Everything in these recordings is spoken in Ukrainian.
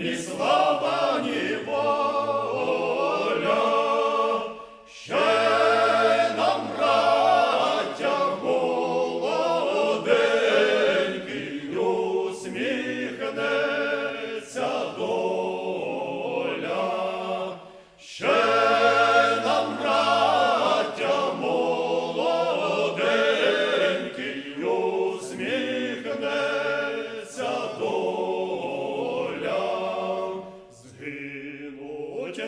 і слава.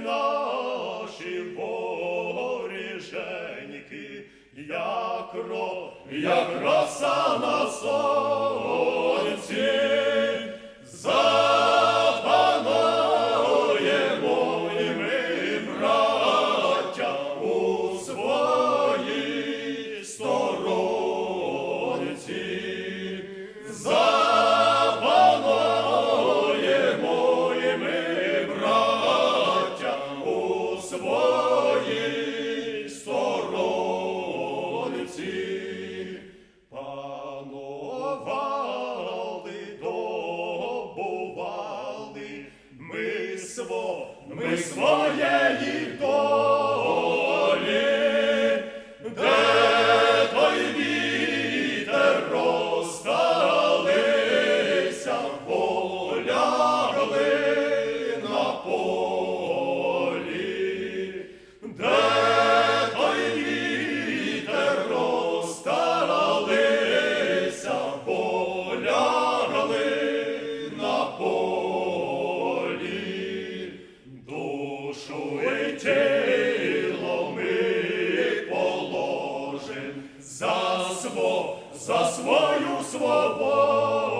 наші воріженьки, як, ро, як роса на сонці. своїй сторонці панували, добували ми, сво, ми своєї. Душу ми положим за, сво, за свою свободу.